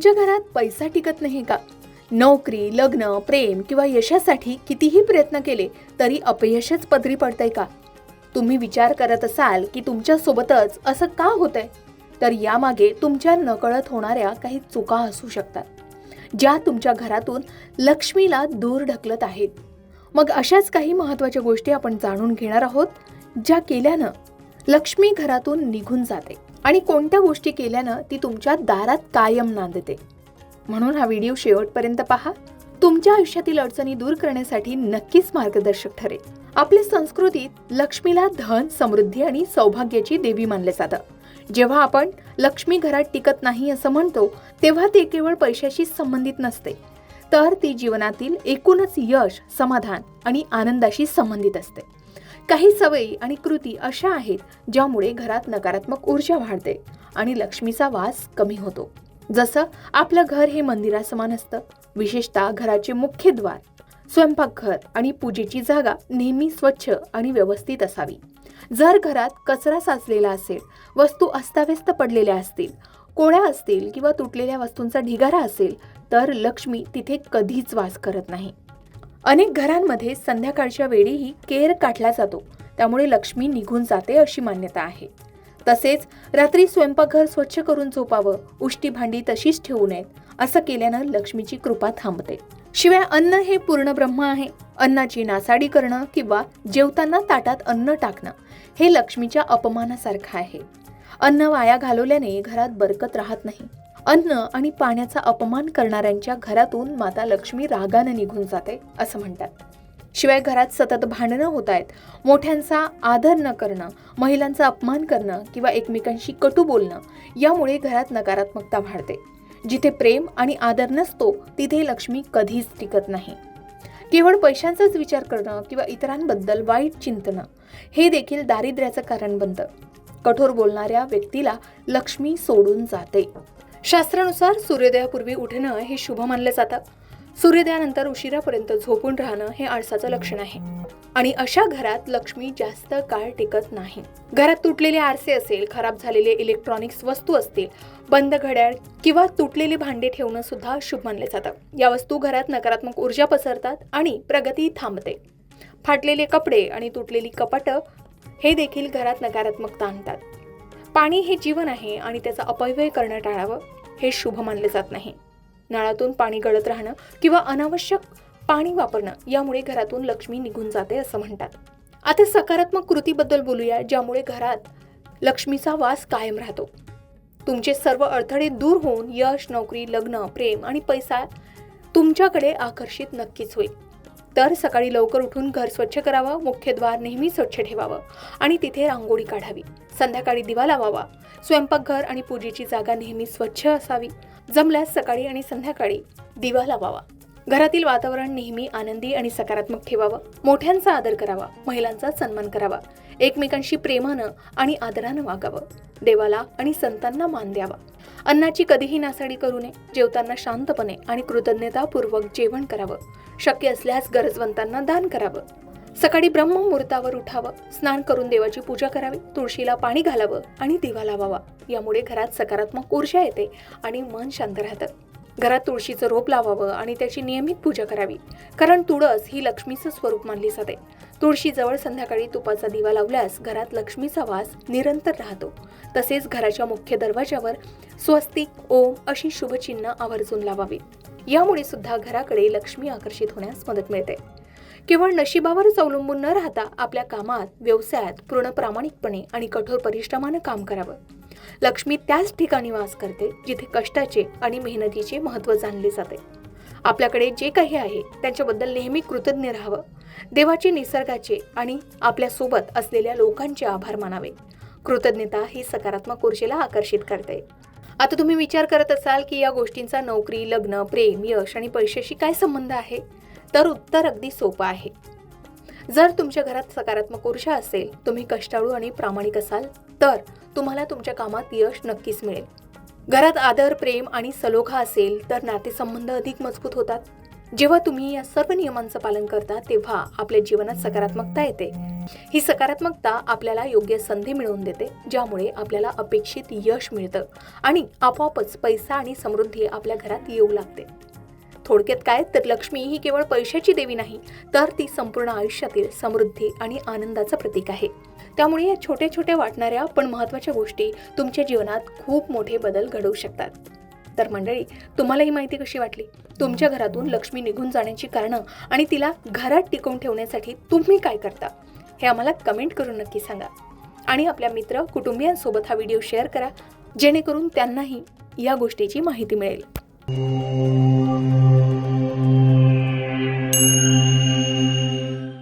तुमच्या घरात पैसा टिकत नाही का? नोकरी लग्न प्रेम किंवा यशासाठी कितीही प्रयत्न केले तरी अपयशच पदरी पडतंय का? तुम्ही विचार करत असाल की तुमच्यासोबतच असं का होतंय? तर यामागे तुमच्या नकळत होणाऱ्या काही चुका असू शकतात ज्या तुमच्या घरातून लक्ष्मीला दूर ढकलत आहेत. मग अशाच काही महत्त्वाच्या गोष्टी आपण जाणून घेणार आहोत ज्या केल्यानं लक्ष्मी घरातून निघून जाते आणि कोणत्या गोष्टी केल्यानं ती तुमच्या दारात कायम नांदते? म्हणून हा व्हिडिओ शेवटपर्यंत पहा. तुमच्या आयुष्यातील अडचणी दूर करण्यासाठी नक्कीच मार्गदर्शक ठरेल. आपल्या संस्कृतीत लक्ष्मीला धन समृद्धी आणि सौभाग्याची देवी मानले जातं. जेव्हा आपण लक्ष्मी घरात टिकत नाही असं म्हणतो तेव्हा ते केवळ पैशाशी संबंधित नसते. तर ती जीवनातील एकूणच यश समाधान आणि आनंदाशी संबंधित असते. काही सवयी आणि कृती अशा आहेत ज्यामुळे घरात नकारात्मक ऊर्जा वाढते आणि लक्ष्मीचा वास कमी होतो. जसं आपलं घर हे मंदिरासमान असतं. विशेषतः घराचे मुख्य द्वार स्वयंपाकघर आणि पूजेची जागा नेहमी स्वच्छ आणि व्यवस्थित असावी. जर घरात कचरा साचलेला असेल वस्तू अस्ताव्यस्त पडलेल्या असतील कोळ्या असतील किंवा तुटलेल्या वस्तूंचा ढिगारा असेल तर लक्ष्मी तिथे कधीच वास करत नाही. अनेक घरांमध्ये संध्याकाळच्या वेळीही केर काढला जातो. त्यामुळे लक्ष्मी निघून जाते अशी मान्यता आहे. तसेच रात्री स्वयंपाकघर स्वच्छ करून झोपावं उष्टी भांडी तशीच ठेवू नयेत असं केल्यानं लक्ष्मीची कृपा थांबते. शिवाय अन्न हे पूर्ण ब्रह्म आहे. अन्नाची नासाडी करणं किंवा जेवताना ताटात अन्न टाकणं हे लक्ष्मीच्या अपमानासारखं आहे. अन्न वाया घालवल्याने घरात बरकत राहत नाही. अन्न आणि पाण्याचा अपमान करणाऱ्यांच्या घरातून माता लक्ष्मी रागानं निघून जाते असं म्हणतात. शिवाय घरात सतत भांडणं होत आहेत. मोठ्यांचा आदर न करणं महिलांचा अपमान करणं किंवा एकमेकांशी कटू बोलणं यामुळे घरात नकारात्मकता वाढते. जिथे प्रेम आणि आदर नसतो तिथे लक्ष्मी कधीच टिकत नाही. केवळ पैशांचाच विचार करणं किंवा इतरांबद्दल वाईट चिंतनं हे देखील दारिद्र्याचं कारण बनतं. कठोर बोलणाऱ्या व्यक्तीला लक्ष्मी सोडून जाते. शास्त्रानुसार सूर्योदयापूर्वी उठणं हे शुभ मानलं जातं. सूर्योदयानंतर उशिरापर्यंत झोपून राहणं हे आळसाचं लक्षण आहे. आणि अशा घरात लक्ष्मी जास्त काळ टिकत नाही. घरात तुटलेले आरसे असेल खराब झालेले इलेक्ट्रॉनिक्स वस्तू असतील बंद घड्याळ किंवा तुटलेले भांडे ठेवणं सुद्धा शुभ मानले जातं. या वस्तू घरात नकारात्मक ऊर्जा पसरतात आणि प्रगती थांबते. फाटलेले कपडे आणि तुटलेली कपाटं हे देखील घरात नकारात्मकता आणतात. पाणी हे जीवन आहे आणि त्याचा अपव्यय करणं टाळावं हे शुभ मानले जात नाही. नळातून पाणी गळत राहणं किंवा अनावश्यक पाणी वापरणं यामुळे घरातून लक्ष्मी निघून जाते असं म्हणतात. आता सकारात्मक कृतीबद्दल बोलूया ज्यामुळे घरात लक्ष्मीचा वास कायम राहतो. तुमचे सर्व अडथळे दूर होऊन यश नोकरी लग्न प्रेम आणि पैसा तुमच्याकडे आकर्षित नक्कीच होईल. तर सकाळी लवकर उठून घर स्वच्छ करावं मुख्य द्वार नेहमी स्वच्छ ठेवावं आणि तिथे रांगोळी काढावी. संध्याकाळी दिवा लावावा. स्वयंपाकघर आणि पूजेची जागा नेहमी स्वच्छ असावी. जमल्यास सकाळी आणि संध्याकाळी दिवा लावावा. घरातील वातावरण नेहमी आनंदी आणि सकारात्मक ठेवावं. मोठ्यांचा आदर करावा. महिलांचा सन्मान करावा. एकमेकांशी प्रेमानं आणि आदरानं वागावं. देवाला आणि संतांना मान द्यावा. अन्नाची कधीही नासाडी करू नये. जेवताना शांतपणे आणि कृतज्ञतापूर्वक जेवण करावं. शक्य असल्यास गरजवंतांना दान करावं. सकाळी ब्रह्ममुहूर्तावर उठावं. स्नान करून देवाची पूजा करावी. तुळशीला पाणी घालावं आणि दिवा लावावा. यामुळे घरात सकारात्मक ऊर्जा येते आणि मन शांत राहतं. घरात तुळशीचं रोप लावावं आणि त्याची नियमित पूजा करावी. कारण तुळस ही लक्ष्मीचं स्वरूप मानली जाते. तुळशीजवळ संध्याकाळी तुपाचा दिवा लावल्यास घरात लक्ष्मीचा वास निरंतर राहतो. तसेच घराच्या मुख्य दरवाजावर स्वस्तिक ओम अशी शुभचिन्ह आवर्जून लावावीत यामुळे सुद्धा घराकडे लक्ष्मी आकर्षित होण्यास मदत मिळते. केवळ नशिबावरच अवलंबून न राहता आपल्या कामात व्यवसायात पूर्ण प्रामाणिकपणे आणि कठोर परिश्रमानं काम करावं. लक्ष्मी त्याच ठिकाणी वास करते जिथे कष्टाचे आणि मेहनतीचे महत्त्व जाणले जाते. आपल्याकडे जे काही आहे त्याच्याबद्दल नेहमी कृतज्ञ राहावं. देवाचे निसर्गाचे आणि आपल्यासोबत असलेल्या लोकांचे आभार मानावे. कृतज्ञता ही सकारात्मक ऊर्जेला आकर्षित करते. आता तुम्ही विचार करत असाल की या गोष्टींचा नोकरी लग्न प्रेम यश आणि पैशाशी काय संबंध आहे? तर उत्तर अगदी सोपं आहे. जर तुमच्या घरात सकारात्मक ऊर्जा असेल तुम्ही कष्टाळू आणि प्रामाणिक असाल तर तुम्हाला तुमच्या कामात यश नक्कीच मिळेल. घरात आदर प्रेम आणि सलोखा असेल तर नातेसंबंध अधिक मजबूत होतात. जेव्हा तुम्ही या सर्व नियमांचं पालन करता तेव्हा आपल्या जीवनात सकारात्मकता येते. ही सकारात्मकता आपल्याला योग्य संधी मिळवून देते ज्यामुळे आपल्याला अपेक्षित यश मिळतं आणि आपोआपच पैसा आणि समृद्धी आपल्या घरात येऊ लागते. थोडक्यात काय? तर लक्ष्मी ही केवळ पैशाची देवी नाही तर ती संपूर्ण आयुष्यातील समृद्धी आणि आनंदाचं प्रतीक आहे. त्यामुळे या छोट्या छोट्या वाटणाऱ्या पण महत्त्वाच्या गोष्टी तुमच्या जीवनात खूप मोठे बदल घडवू शकतात. तर मंडळी तुम्हाला ही माहिती कशी वाटली? तुमच्या घरातून लक्ष्मी निघून जाण्याची कारणं आणि तिला घरात टिकवून ठेवण्यासाठी तुम्ही काय करता हे आम्हाला कमेंट करून नक्की सांगा. आणि आपल्या मित्र कुटुंबियांसोबत हा व्हिडिओ शेअर करा जेणेकरून त्यांनाही या गोष्टीची माहिती मिळेल.